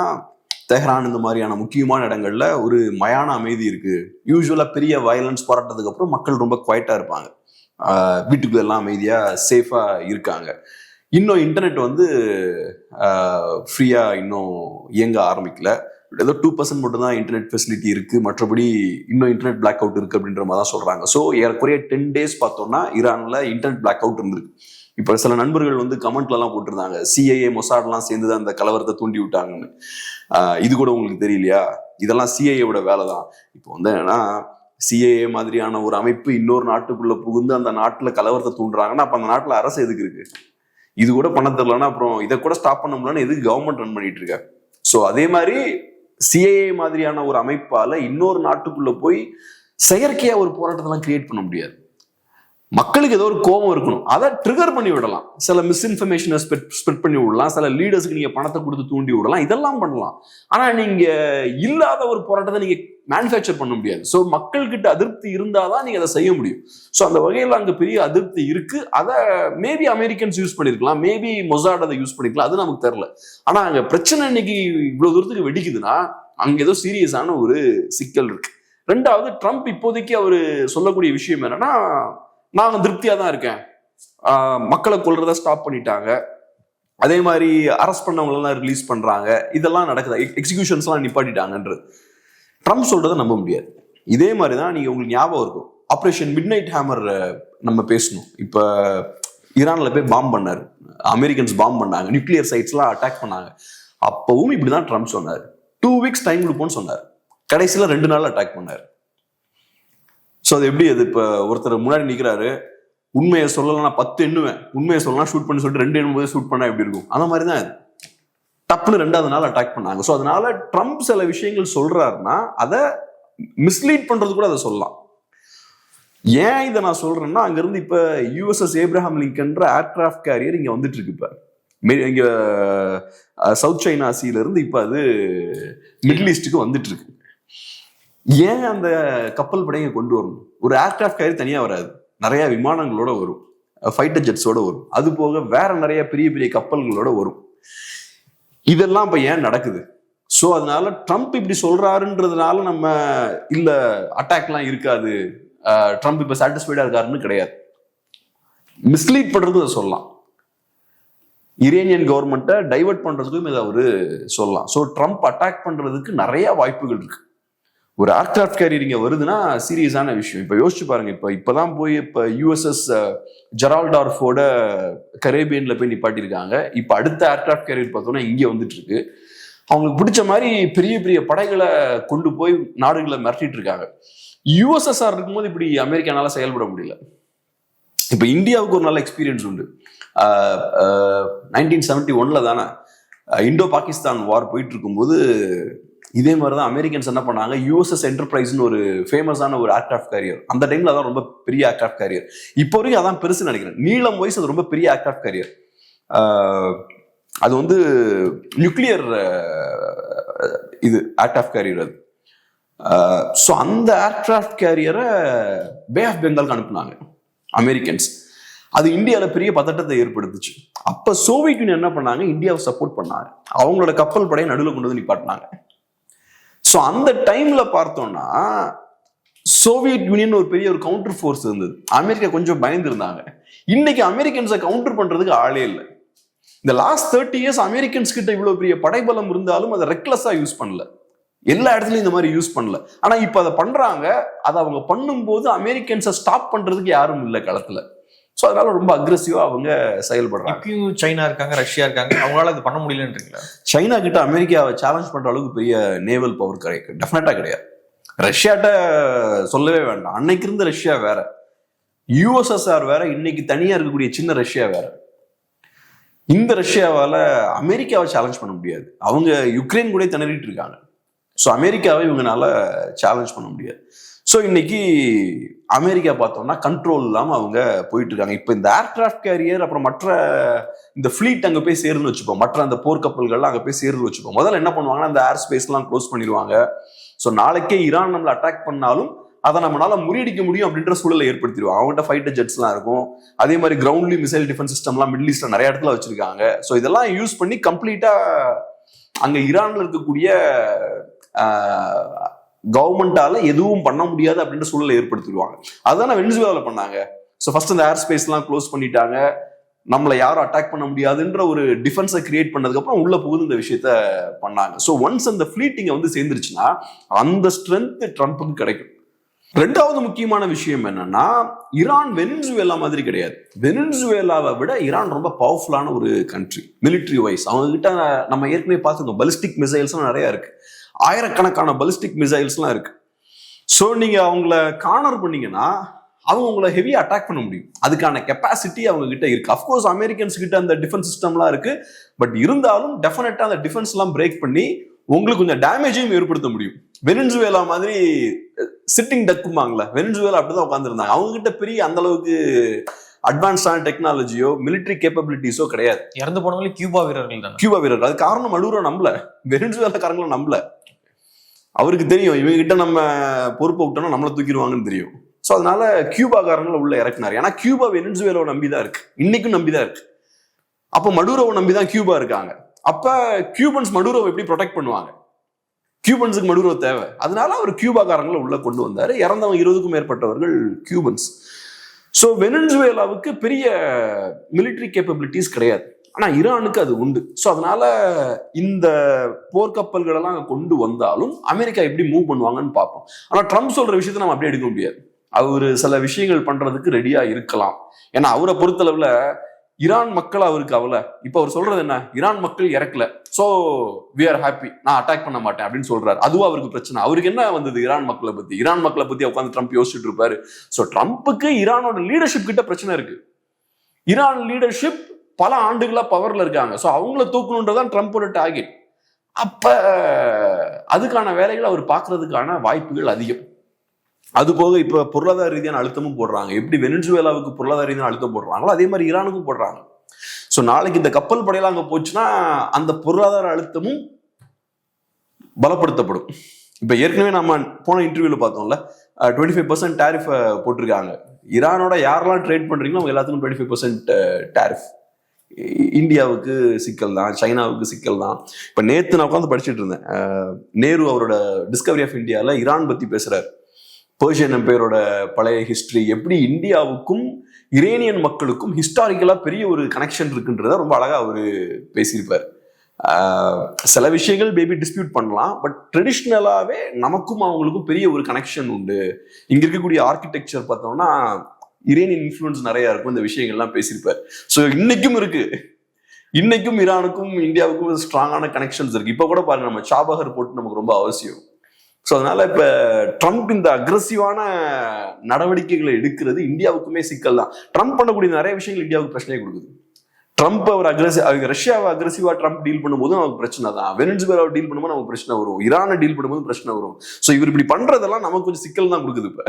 தெஹ்ரான் இந்த மாதிரியான முக்கியமான இடங்கள்ல ஒரு மயான அமைதி இருக்கு. யூஸ்வலா பெரிய வயலன்ஸ் போராட்டத்துக்கு அப்புறம் மக்கள் ரொம்ப குவைட்டா இருப்பாங்க. வீட்டுக்கு வீட்டுக்குள்ள எல்லாம் அமைதியா சேஃபா இருக்காங்க. இன்னும் இன்டர்நெட் வந்து ஃப்ரீயா இன்னும் இயங்க ஆரம்பிக்கல. ஏதோ டூ பர்சன்ட் மட்டும் தான் இன்டர்நெட் ஃபெசிலிட்டி இருக்கு. மற்றபடி இன்னும் இன்டர்நெட் பிளாக் அவுட் இருக்கு அப்படின்ற மாதிரி தான் சொல்றாங்க. ஸோ ஏறக்குறைய டென் டேஸ் பார்த்தோம்னா ஈரான்ல இன்டர்நெட் பிளாக் அவுட் இருந்திருக்கு. இப்போ சில நண்பர்கள் வந்து கமெண்ட்ல எல்லாம் போட்டிருந்தாங்க. சிஐஏ மொசாட்லாம் சேர்ந்து தான் அந்த கலவரத்தை தூண்டி விட்டாங்கன்னு. ஆஹ் இது கூட உங்களுக்கு தெரியலையா? இதெல்லாம் சிஐஏவோட வேலை தான் இப்போ வந்து என்னன்னா சிஏஏ மாதிரியான ஒரு அமைப்பு இன்னொரு நாட்டுக்குள்ள புகுந்து அந்த நாட்டில் கலவரத்தை தூண்டுறாங்கன்னா அப்போ அந்த நாட்டில் அரசு எதுக்கு இருக்கு? இது கூட பண்ண தெரியலன்னா அப்புறம் இதை கூட ஸ்டாப் பண்ண முடியலன்னு எதுக்கு கவர்மெண்ட் ரன் பண்ணிட்டு இருக்க? ஸோ அதே மாதிரி சிஏஏ மாதிரியான ஒரு அமைப்பால் இன்னொரு நாட்டுக்குள்ளே போய் செயற்கையாக ஒரு போராட்டத்தெல்லாம் கிரியேட் பண்ண முடியாது. மக்களுக்கு ஏதோ ஒரு கோபம் இருக்கணும். அதை ட்ரிகர் பண்ணி விடலாம். சில மிஸ்இன்ஃபர்மேஷனை ஸ்ப்ரெட் பண்ணி விடலாம். சில லீடர்ஸ்க்கு நீங்க பணத்தை கொடுத்து தூண்டி விடலாம். இதெல்லாம் பண்ணலாம். ஆனா நீங்க இல்லாத ஒரு போராட்டத்தை நீங்க மேனுஃபேக்சர் பண்ண முடியாது. ஸோ மக்கள்கிட்ட அதிருப்தி இருந்தாதான் நீங்க அதை செய்ய முடியும். ஸோ அந்த வகையில் அங்கே பெரிய அதிருப்தி இருக்கு. அதை மேபி அமெரிக்கன்ஸ் யூஸ் பண்ணிருக்கலாம். மேபி மொசாட் அதை யூஸ் பண்ணிருக்கலாம். அது நமக்கு தெரில ஆனா அங்கே பிரச்சனை இன்னைக்கு இவ்வளவு தூரத்துக்கு வெடிக்குதுன்னா அங்க ஏதோ சீரியஸான ஒரு சிக்கல் இருக்கு. ரெண்டாவது ட்ரம்ப் இப்போதைக்கு அவர் சொல்லக்கூடிய விஷயம் என்னன்னா நான் திருப்தியாக தான் இருக்கேன். மக்களை கொள்றத ஸ்டாப் பண்ணிட்டாங்க. அதே மாதிரி அரெஸ்ட் பண்ணவங்களெல்லாம் ரிலீஸ் பண்ணுறாங்க இதெல்லாம் நடக்குது? எக்ஸிகியூஷன்ஸ்லாம் நிப்பாட்டிட்டாங்கன்றது. ட்ரம்ப் சொல்கிறத நம்ப முடியாது. இதே மாதிரி தான் நீங்கள் உங்களுக்கு ஞாபகம் இருக்கும். ஆப்ரேஷன் மிட் நைட் ஹேமர் நம்ம பேசணும். இப்போ ஈரானில் போய் பாம் பண்ணாரு. அமெரிக்கன்ஸ் பாம் பண்ணாங்க. நியூக்ளியர் சைட்ஸ்லாம் அட்டாக் பண்ணாங்க. அப்பவும் இப்படிதான் ட்ரம்ப் சொன்னார். டூ வீக்ஸ் டைம் கொடுப்போம்னு சொன்னார். கடைசியில் ரெண்டு நாள் அட்டாக் பண்ணார். ஸோ அது எப்படி அது இப்போ ஒருத்தர் முன்னாடி நிற்கிறாரு உண்மையை சொல்லலாம் நான் பத்து எண்ணுவேன். உண்மையை சொல்லலாம் ஷூட் பண்ணி சொல்லிட்டு ரெண்டு எண்ணும்போது ஷூட் பண்ணா எப்படி இருக்கும்? அந்த மாதிரி தான் டப்புன்னு ரெண்டாவது நாள் அட்டாக் பண்ணாங்க. ஸோ அதனால ட்ரம்ப் சில விஷயங்கள் சொல்றாருன்னா அதை மிஸ்லீட் பண்றது கூட அதை சொல்லலாம். ஏன் இதை நான் சொல்றேன்னா அங்கிருந்து இப்ப யூஎஸ்எஸ் ஏப்ரஹாம் லிங்கன்ற ஏர்கிராஃப்ட் கேரியர் இங்க வந்துட்டு இருக்கு இப்ப. மே- இங்க சவுத் சைனா சீல இருந்து இப்ப அது மிடில் ஈஸ்டுக்கு வந்துட்டு இருக்கு. ஏன் அந்த கப்பல் படையை கொண்டு வரணும்? ஒரு ஏர்கிராஃப்ட் கயிறு தனியா வராது. நிறைய விமானங்களோட வரும். ஃபைட்டர் ஜெட்ஸோட வரும். அது போக வேற நிறைய பெரிய பெரிய கப்பல்களோட வரும். இதெல்லாம் இப்ப ஏன் நடக்குது? ஸோ அதனால ட்ரம்ப் இப்படி சொல்றாருன்றதுனால நம்ம இல்ல அட்டாக்லாம் இருக்காது. ட்ரம்ப் இப்ப சாட்டிஸ்ஃபைடா இருக்காருன்னு கிடையாது. மிஸ்லீட் பண்றது அதை சொல்லலாம். இரேனியன் கவர்மெண்ட்டை டைவர்ட் பண்றதுக்கும் இதை அவரு சொல்லலாம். ஸோ ட்ரம்ப் அட்டாக் பண்றதுக்கு நிறைய வாய்ப்புகள் இருக்கு. ஒரு ஏர்கிராஃப்ட் கேரியர் இங்கே வருதுன்னா சீரியஸான விஷயம். இப்போ யோசிச்சு பாருங்க இப்போ தான் போய் இப்போ யூஎஸ்எஸ் ஜெரால்டார்ஃபோட கரேபியனில் போய் நிப்பாட்டியிருக்காங்க. இப்போ அடுத்த ஏர்கிராஃப்ட் கேரியர் பார்த்தோன்னா இங்கே வந்துட்டு இருக்கு அவங்களுக்கு பிடிச்ச மாதிரி பெரிய பெரிய படைகளை கொண்டு போய் நாடுகளை மிரட்டிட்டு இருக்காங்க யூஎஸ்எஸ்ஆர் இருக்கும்போது இப்படி அமெரிக்கானால செயல்பட முடியல. இப்போ இந்தியாவுக்கு ஒரு நல்ல எக்ஸ்பீரியன்ஸ் உண்டு. நைன்டீன் செவன்டி ஒன்ல தானே இண்டோ பாகிஸ்தான் வார் போயிட்டு இருக்கும்போது இதே மாதிரி தான் அமெரிக்கன்ஸ் என்ன பண்ணாங்க? யூஎஸ்எஸ் என்டர்பிரைஸ்னு ஒரு ஃபேமஸான ஒரு ஏர்கிராஃப்ட் கேரியர் அந்த டைம்ல அதான் ரொம்ப பெரிய ஏர்கிராஃப்ட் கேரியர் இப்போ வரைக்கும் அதான் பெருசு நினைக்கிறேன். நீளம் வயசு அது ரொம்ப பெரிய ஏர்கிராஃப்ட் கேரியர் அது வந்து நியூக்ளியர் இது ஏர்கிராஃப்ட் கேரியர் அது. ஸோ அந்த ஏர்கிராஃப்ட் கேரியரை பே ஆஃப் பெங்காலுக்கு அனுப்புனாங்க அமெரிக்கன்ஸ். அது இந்தியாவில் பெரிய பதட்டத்தை ஏற்படுத்துச்சு. அப்போ சோவியத் யூனியன் என்ன பண்ணாங்க? இந்தியாவை சப்போர்ட் பண்ணாங்க. அவங்களோட கப்பல் படையை நடுவில் கொண்டு வந்து நிப்பாட்டினாங்க. ஸோ அந்த டைம்ல பார்த்தோம்னா சோவியத் யூனியன் ஒரு பெரிய ஒரு கவுண்டர் ஃபோர்ஸ் இருந்தது. அமெரிக்கா கொஞ்சம் பயந்து இருந்தாங்க இன்னைக்கு அமெரிக்கன்ஸை கவுண்டர் பண்றதுக்கு ஆளே இல்லை. இந்த லாஸ்ட் தேர்ட்டி இயர்ஸ் அமெரிக்கன்ஸ் கிட்ட இவ்வளவு பெரிய படைபலம் இருந்தாலும் அதை ரெக்லஸா யூஸ் பண்ணல. எல்லா இடத்துலயும் இந்த மாதிரி யூஸ் பண்ணல. ஆனா இப்ப அதை பண்றாங்க. அதை அவங்க பண்ணும்போது அமெரிக்கன்ஸை ஸ்டாப் பண்றதுக்கு யாரும் இல்லை களத்துல. ஸோ அதனால ரொம்ப அக்ரெசிவா அவங்க செயல்படுறாங்க. சைனா இருக்காங்க ரஷ்யா இருக்காங்க அவங்களால இது பண்ண முடியலன்றீங்களா? சைனா கிட்ட அமெரிக்காவை சேலஞ்ச் பண்ற அளவுக்கு பெரிய நேவல் பவர் கிடையாது டெஃபினட்டா கிடையாது. ரஷ்யாட்ட சொல்லவே வேண்டாம். அன்னைக்கு இருந்த ரஷ்யா வேற. யூஎஸ்எஸ்ஆர் வேற. இன்னைக்கு தனியா இருக்கக்கூடிய சின்ன ரஷ்யா வேற. இந்த ரஷ்யாவால அமெரிக்காவை சேலஞ்ச் பண்ண முடியாது. அவங்க யுக்ரைன் கூட திணறிட்டு இருக்காங்க. ஸோ அமெரிக்காவை இவங்கனால சேலஞ்ச் பண்ண முடியாது. ஸோ இன்னைக்கு அமெரிக்கா பார்த்தோம்னா கண்ட்ரோல் இல்லாமல் அவங்க போயிட்டு இருக்காங்க இப்போ இந்த ஏர்கிராஃப்ட் கேரியர் அப்புறம் மற்ற இந்த ஃப்ளீட் அங்கே போய் சேருன்னு வச்சுப்போம். மற்ற அந்த போர்க்கப்பல்கள்லாம் அங்கே போய் சேருன்னு வச்சுப்போம். முதல்ல என்ன பண்ணுவாங்கன்னா அந்த ஏர் ஸ்பேஸ்லாம் க்ளோஸ் பண்ணிடுவாங்க. ஸோ நாளைக்கே ஈரான் நம்மளை அட்டாக் பண்ணாலும் அதை நம்மளால முறியடிக்க முடியும் அப்படின்ற சூழலை ஏற்படுத்திடுவாங்க. அவங்ககிட்ட ஃபைட்டர் ஜெட்ஸ்லாம் இருக்கும். அதே மாதிரி கிரவுண்ட்லி மிசைல் டிஃபென்ஸ் சிஸ்டம்லாம் மிடில் ஈஸ்ட்ல நிறைய இடத்துல வச்சிருக்காங்க. ஸோ இதெல்லாம் யூஸ் பண்ணி கம்ப்ளீட்டா அங்க ஈரான்ல இருக்கக்கூடிய கவர்மெண்டால எதுவும் பண்ண முடியாது அப்படின்ற சூழலை ஏற்படுத்திடுவாங்க. அதுதானே வெனிசுவேலாவில் பண்ணாங்க. ஸோ ஃபர்ஸ்ட் அந்த ஏர் ஸ்பேஸ்லாம் க்ளோஸ் பண்ணிட்டாங்க. நம்மளை யாரும் அட்டாக் பண்ண முடியாதுன்ற ஒரு டிஃபென்ஸை கிரியேட் பண்ணதுக்கப்புறம் உள்ளே உள்ள புகுந்து இந்த விஷயத்த பண்ணாங்க. ஸோ ஒன்ஸ் அந்த ஃப்ளீட்டிங்கை வந்து சேர்ந்துருச்சுன்னா அந்த ஸ்ட்ரென்த் ட்ரம்ப்புக்கு கிடைக்கும். ரெண்டாவது முக்கியமான விஷயம் என்னன்னா ஈரான் வெனின்சுவேலா மாதிரி கிடையாது. வெனின்சுவேலாவை விட ஈரான் ரொம்ப பவர்ஃபுல்லான ஒரு கண்ட்ரி மிலிட்ரி வைஸ் அவங்க கிட்ட நம்ம ஏற்கனவே பார்த்துருக்கோம் பலிஸ்டிக் மிசைல்ஸ்லாம் நிறைய இருக்கு. ஆயிரக்கணக்கான பலிஸ்டிக் மிசைல்ஸ்லாம் இருக்கு. ஸோ நீங்க அவங்கள கார்னர் பண்ணீங்கன்னா அவங்க உங்களை ஹெவியா அட்டாக் பண்ண முடியும். அதுக்கான கெப்பாசிட்டி அவங்க கிட்ட இருக்கு அஃப்கோர்ஸ் அமெரிக்கன்ஸ் கிட்ட அந்த டிஃபென்ஸ் சிஸ்டம்லாம் இருக்கு. பட் இருந்தாலும் டெஃபினட்டா அந்த டிஃபென்ஸ் எல்லாம் பிரேக் பண்ணி உங்களுக்கு கொஞ்சம் டேமேஜையும் ஏற்படுத்த முடியும். வெனின்சுவேலா மாதிரி சிட்டிங் டக்குமாங்களே வெனின்சுவேலா அப்படிதான் உட்காந்துருந்தாங்க அவங்க கிட்ட பெரிய அந்த அளவுக்கு அட்வான்ஸ்டான டெக்னாலஜியோ மிலிட்டரி கேப்பபிலிட்டிஸோ கிடையாது. இறந்து போனவங்களே கியூபா வீரர்கள் தானே? கியூபா வீரர்கள். அது காரணம் மலூரோ நம்பல வெனின்சுவேலாக்காரங்களும் நம்பல அவருக்கு தெரியும். இவங்க கிட்ட நம்ம பொறுப்பை விட்டோம்னா நம்மளை தூக்கிடுவாங்கன்னு தெரியும். ஸோ அதனால கியூபாக்காரங்களை உள்ள இறக்குனார். ஏன்னா கியூபா வெனிசுவேலாவை நம்பி தான் இருக்கு. இன்னைக்கும் நம்பி தான் இருக்கு. அப்போ மடூரோவை நம்பி தான் கியூபா இருக்காங்க. அப்போ கியூபன்ஸ் மடூரோவை எப்படி ப்ரொடெக்ட் பண்ணுவாங்க? கியூபன்ஸுக்கு மடூரோ தேவை. அதனால அவர் கியூபாக்காரங்களை உள்ள கொண்டு வந்தார். இறந்தவங்க இருபதுக்கும் மேற்பட்டவர்கள் கியூபன்ஸ். ஸோ வெனின்சுவேலாவுக்கு பெரிய மிலிட்ரி கேப்பபிலிட்டிஸ் கிடையாது. ஆனா ஈரானுக்கு அது உண்டு. ஸோ அதனால இந்த போர்க்கப்பல்கள் எல்லாம் கொண்டு வந்தாலும் அமெரிக்கா எப்படி மூவ் பண்ணுவாங்கன்னு பார்ப்போம். ஆனா ட்ரம்ப் சொல்ற விஷயத்தை நம்ம அப்படியே எடுக்க முடியாது. அவர் சில விஷயங்கள் பண்றதுக்கு ரெடியா இருக்கலாம். ஏன்னா அவரை பொறுத்தளவுல ஈரான் மக்கள் அவருக்கு அவல இப்ப அவர் சொல்றது என்ன? ஈரான் மக்கள் இறக்கல. சோ வி ஆர் ஹாப்பி நான் அட்டாக் பண்ண மாட்டேன் அப்படின்னு சொல்றாரு. அதுவும் அவருக்கு பிரச்சனை. அவருக்கு என்ன வந்தது ஈரான் மக்களை பத்தி? ஈரான் மக்களை பத்தி உட்காந்து ட்ரம்ப் யோசிச்சுட்டு இருப்பாரு. சோ ட்ரம்ப்புக்கு ஈரானோட லீடர்ஷிப் கிட்ட பிரச்சனை இருக்கு. ஈரான் லீடர்ஷிப் பல ஆண்டுகளாக பவரில் இருக்காங்க. ஸோ அவங்கள தூக்கணுன்றதான் ட்ரம்ப்போட டார்கெட் அப்போ அதுக்கான வேலைகளை அவர் பார்க்கறதுக்கான வாய்ப்புகள் அதிகம். அது போக பொருளாதார ரீதியான அழுத்தமும் போடுறாங்க. எப்படி வெனிசுவேலாவுக்கு பொருளாதார ரீதியான அழுத்தம் போடுறாங்களோ அதே மாதிரி ஈரானுக்கும் போடுறாங்க. ஸோ நாளைக்கு இந்த கப்பல் படையெல்லாம் அங்கே போச்சுன்னா அந்த பொருளாதார அழுத்தமும் பலப்படுத்தப்படும். இப்போ ஏற்கனவே நம்ம போன இன்டர்வியூவில் பார்த்தோம்ல டுவெண்ட்டி ஃபைவ் பர்சன்ட் டேரிஃபை போட்டிருக்காங்க. ஈரானோட யாரெல்லாம் ட்ரேட் பண்ணுறீங்களோ அவங்க எல்லாத்துக்கும் டுவெண்ட்டி ஃபைவ் பர்சன்ட் டேரிஃப் இந்தியாவுக்கு சிக்கல் தான் சைனாவுக்கு சிக்கல் தான் இப்போ நேத்து நான் உட்காந்து படிச்சுட்டு இருந்தேன். நேரு அவரோட டிஸ்கவரி ஆஃப் இந்தியாவில் ஈரான் பற்றி பேசுகிறார் பேர்ஷியன் எம்பையரோட பழைய ஹிஸ்ட்ரி எப்படி இந்தியாவுக்கும் இரேனியன் மக்களுக்கும் ஹிஸ்டாரிக்கலாக பெரிய ஒரு கனெக்ஷன் இருக்குன்றத ரொம்ப அழகாக அவர் பேசியிருப்பார். சில விஷயங்கள் பேபி டிஸ்பியூட் பண்ணலாம் பட் ட்ரெடிஷ்னலாகவே நமக்கும் அவங்களுக்கும் பெரிய ஒரு கனெக்ஷன் உண்டு. இங்கே இருக்கக்கூடிய ஆர்கிடெக்சர் பார்த்தோம்னா இரேனியன் இன்ஃப்ளூயன்ஸ் நிறைய இருக்கும் இந்த விஷயங்கள்லாம் பேசியிருப்பார். ஸோ இன்னைக்கும் இருக்கு. இன்னைக்கும் ஈரானுக்கும் இந்தியாவுக்கும் ஸ்ட்ராங்கான கனெக்ஷன்ஸ் இருக்கு. இப்போ கூட பாருங்க நம்ம சாபகர் போட்டு நமக்கு ரொம்ப அவசியம். ஸோ அதனால இப்போ ட்ரம்ப் இந்த அக்ரஸிவான நடவடிக்கைகளை எடுக்கிறது இந்தியாவுக்குமே சிக்கல் தான். ட்ரம்ப் பண்ணக்கூடிய நிறைய விஷயங்கள் இந்தியாவுக்கு பிரச்சனையை கொடுக்குது. ட்ரம்ப் அவர் அக்ரஸிவ் ரஷ்யாவை அக்ரஸிவா ட்ரம்ப் டீல் பண்ணும்போது நமக்கு பிரச்சனை தான். வெனிசுவேலாவை டீல் பண்ணும்போது நமக்கு பிரச்சனை வரும். ஈரானை டீல் பண்ணும்போது பிரச்சனை வரும். ஸோ இவர் இப்படி பண்றதெல்லாம் நமக்கு கொஞ்சம் சிக்கல் தான் கொடுக்குது இப்போ.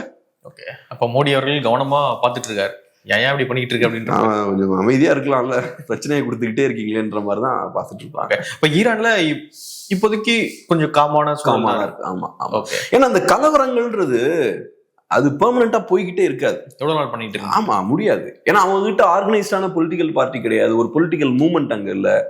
ஓகே. அப்ப மோடி அவர்கள் கவனமா பார்த்துட்டு இருக்காரு ஏன் இப்படி பண்ணிட்டு இருக்கு அப்படின்ற கொஞ்சம் அமைதியா இருக்கலாம்ல. பிரச்சனையை கொடுத்துக்கிட்டே இருக்கீங்களேன்ற மாதிரி தான் பார்த்துட்டு இருப்பாங்க இப்ப ஈரான்ல இப்- இப்போதைக்கு கொஞ்சம் காமான சூழ்நிலை இருக்கு. ஆமா ஆமா. ஏன்னா அந்த கலவரங்கள்ன்றது அது பெர்மனண்டா போய்கிட்டே இருக்காது. எவ்வளவு நாள் பண்ணிட்டு இருக்கு. ஆமா முடியாது. ஏன்னா அவங்க கிட்ட ஆர்கனைஸ்டான பொலிட்டிக்கல் பார்ட்டி கிடையாது. ஒரு பொலிட்டிக்கல் மூவ்மெண்ட் அங்க இல்ல.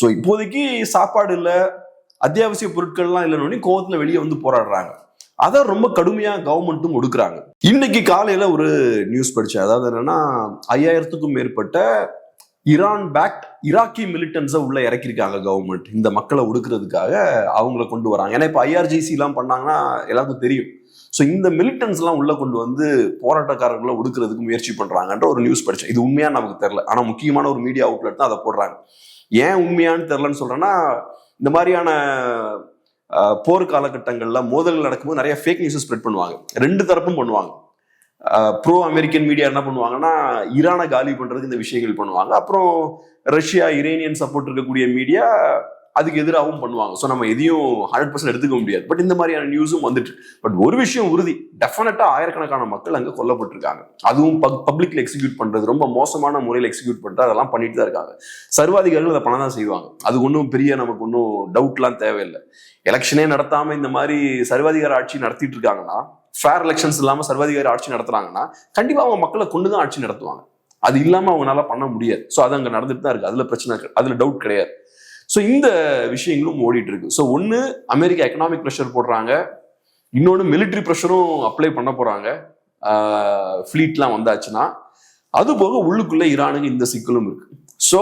சோ இப்போதைக்கு சாப்பாடு இல்ல அத்தியாவசிய பொருட்கள்லாம் இல்லைன்னு கோவத்துல வெளியே வந்து போராடுறாங்க. அதை ரொம்ப கடுமையா கவர்மெண்ட்டும் ஒடுக்குறாங்க. இன்னைக்கு காலையில ஒரு நியூஸ் படிச்சேன். அதாவது என்னன்னா ஐயாயிரத்துக்கும் மேற்பட்ட ஈரான் பேக்ட் இராக்கி மிலிட்டன்ஸை உள்ள இறக்கியிருக்காங்க கவர்மெண்ட் இந்த மக்களை ஒடுக்குறதுக்காக அவங்கள கொண்டு வராங்க. ஏன்னா இப்போ ஐஆர்ஜிசி எல்லாம் பண்ணாங்கன்னா எல்லாருக்கும் தெரியும். ஸோ இந்த மிலிட்டன்ஸ் எல்லாம் உள்ள கொண்டு வந்து போராட்டக்காரர்களை ஒடுக்குறதுக்கு முயற்சி பண்றாங்கன்ற ஒரு நியூஸ் படிச்சேன். இது உண்மையாக நமக்கு தெரில ஆனால் முக்கியமான ஒரு மீடியா அவுட்லெட் தான் அதை போடுறாங்க. ஏன் உண்மையான்னு தெரிலன்னு சொல்றேன்னா இந்த மாதிரியான போர் காலகட்டங்களில் மோதல்கள் நடக்கும்போது நிறைய ஃபேக் நியூஸ் ஸ்ப்ரெட் பண்ணுவாங்க. ரெண்டு தரப்பும் பண்ணுவாங்க. ப்ரோ அமெரிக்கன் மீடியா என்ன பண்ணுவாங்கன்னா ஈரானை காலி பண்ணுறதுக்கு இந்த விஷயங்கள் பண்ணுவாங்க. அப்புறம் ரஷ்யா இரேனியன் சப்போர்ட் இருக்கக்கூடிய மீடியா அதுக்கு எதிராகவும் பண்ணுவாங்க. ஸோ நம்ம எதையும் ஹண்ட்ரட் பர்சன்ட் எடுத்துக்க முடியாது. பட் இந்த மாதிரியான நியூஸும் வந்துட்டு. பட் ஒரு விஷயம் உறுதி. டெஃபினட்டா ஆயிரக்கணக்கான மக்கள் அங்கே கொல்லப்பட்டிருக்காங்க. அதுவும் பப்ளிக்ல எக்ஸிக்யூட் பண்றது ரொம்ப மோசமான முறையில் எக்ஸிக்யூட் பண்றது அதெல்லாம் பண்ணிட்டு தான் இருக்காங்க. சர்வாதிகாரிகள் அதை பண்ண தான் செய்வாங்க. அது ஒன்றும் பெரிய நமக்கு ஒன்றும் டவுட்லாம் தேவையில்லை. எலெக்ஷனே நடத்தாம இந்த மாதிரி சர்வாதிகார ஆட்சி நடத்திட்டு இருக்காங்கன்னா ஃபேர் எலெக்ஷன்ஸ் இல்லாமல் சர்வாதிகார ஆட்சி நடத்துறாங்கன்னா கண்டிப்பாக அவங்க மக்களை கொண்டு தான் ஆட்சி நடத்துவாங்க. அது இல்லாமல் அவங்களால பண்ண முடியாது. ஸோ அது அங்கே நடந்துட்டு தான் இருக்கு. அதுல பிரச்சனை அதில் அதுல டவுட் கிடையாது. ஸோ இந்த விஷயங்களும் ஓடிட்டு இருக்கு ஸோ ஒன்று அமெரிக்கா எக்கனாமிக் ப்ரெஷர் போடுறாங்க இன்னொன்று மிலிட்ரி ப்ரெஷரும் அப்ளை பண்ண போறாங்க. ஃப்ளீட்லாம் வந்தாச்சுன்னா அது போக உள்ளுக்குள்ள ஈரானுக்கு இந்த சிக்கலும் இருக்கு. ஸோ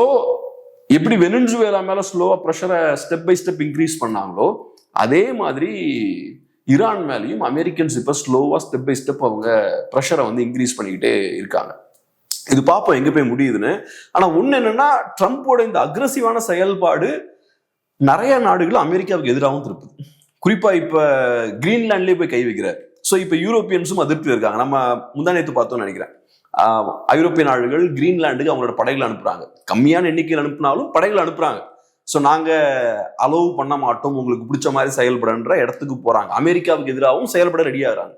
எப்படி வெனின்சுவேலா மேலே ஸ்லோவாக ப்ரெஷரை ஸ்டெப் பை ஸ்டெப் இன்க்ரீஸ் பண்ணாங்களோ அதே மாதிரி ஈரான் மேலேயும் அமெரிக்கன்ஸ் இப்போ ஸ்லோவாக ஸ்டெப் பை ஸ்டெப் அவங்க ப்ரெஷரை வந்து இன்க்ரீஸ் பண்ணிக்கிட்டே இருக்காங்க. இது பார்ப்போம் எங்க போய் முடியுதுன்னு. ஆனா ஒண்ணு என்னன்னா ட்ரம்ப்போட இந்த அக்ரஸிவான செயல்பாடு நிறைய நாடுகள் அமெரிக்காவுக்கு எதிராகவும் திருப்புது. குறிப்பா இப்ப கிரீன்லாண்ட்லயே போய் கை வைக்கிறார். ஸோ இப்ப யூரோப்பியன்ஸும் அதிருப்தி இருக்காங்க. நம்ம முந்தானேத்து பார்த்தோம்னு நினைக்கிறேன். ஐரோப்பிய நாடுகள் கிரீன்லாண்டுக்கு அவங்களோட படைகளை அனுப்புறாங்க. கம்மியான எண்ணிக்கையில் அனுப்புனாலும் படைகளை அனுப்புறாங்க. ஸோ நாங்க அலோவ் பண்ண மாட்டோம். உங்களுக்கு பிடிச்ச மாதிரி செயல்படன்ற இடத்துக்கு போறாங்க. அமெரிக்காவுக்கு எதிராகவும் செயல்பட ரெடி ஆகிறாங்க.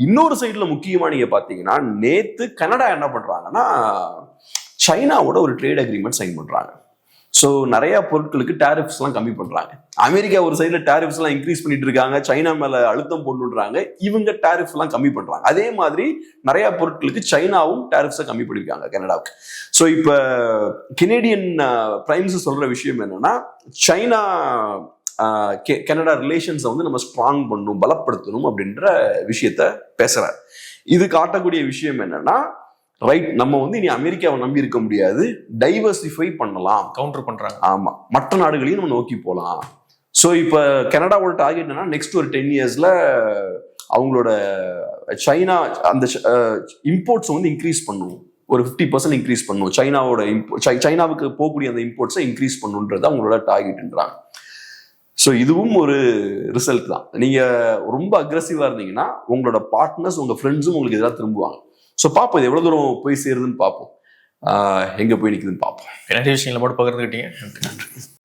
இன்னொரு சைடில் முக்கியமாக நீங்கள் பார்த்தீங்கன்னா நேற்று கனடா என்ன பண்ணுறாங்கன்னா சைனாவோட ஒரு ட்ரேட் அக்ரிமெண்ட் சைன் பண்ணுறாங்க ஸோ நிறைய பொருட்களுக்கு டேரிஃப்ஸ்லாம் கம்மி பண்ணுறாங்க அமெரிக்கா ஒரு சைடில் டேரிஃப்ஸ்லாம் இன்க்ரீஸ் பண்ணிட்டு இருக்காங்க. சைனா மேலே அழுத்தம் போட்டுன்றாங்க இவங்க டேரிஃப்லாம் கம்மி பண்ணுறாங்க அதே மாதிரி நிறைய பொருட்களுக்கு சைனாவும் டேரிஃப்ஸை கம்மி பண்ணிருக்காங்க கனடாவுக்கு. ஸோ இப்போ கெனேடியன் பிரைம்ஸ் சொல்கிற விஷயம் என்னன்னா சைனா கனடா ரிலேஷன்ஸை வந்து நம்ம ஸ்ட்ராங் பண்ணணும் பலப்படுத்தணும் அப்படின்ற விஷயத்த பேசுறார். இது காட்டக்கூடிய விஷயம் என்னன்னா ரைட் நம்ம வந்து இனி அமெரிக்காவை நம்பி இருக்க முடியாது. டைவர்சிஃபை பண்ணலாம். கவுண்டர் பண்றாங்க. ஆமா. மற்ற நாடுகளையும் நம்ம நோக்கி போகலாம் ஸோ இப்போ கனடாவோட டார்கெட் என்னன்னா நெக்ஸ்ட் ஒரு டென் இயர்ஸ்ல அவங்களோட சைனா அந்த இம்போர்ட்ஸ் வந்து இன்க்ரீஸ் பண்ணும். ஒரு ஃபிஃப்டி பர்சன்ட் இன்க்ரீஸ் பண்ணும். சைனாவோட சை- சைனாவுக்கு போகக்கூடிய அந்த இம்போர்ட்ஸை இன்க்ரீஸ் பண்ணுன்றது அவங்களோட டார்கெட்ன்றாங்க ஸோ இதுவும் ஒரு ரிசல்ட் தான். நீங்கள் ரொம்ப அக்ரஸிவாக இருந்தீங்கன்னா உங்களோட பார்ட்னர்ஸ் உங்கள் ஃப்ரெண்ட்ஸும் உங்களுக்கு எதிராக திரும்புவாங்க. ஸோ பார்ப்போம் இது எவ்வளோ தூரம் போய் சேருதுன்னு பார்ப்போம். எங்கே போய் நிக்குதுன்னு பார்ப்போம். நிறைய விஷயங்களை மட்டும் பகிர்ந்துக்கிட்டீங்க. நன்றி.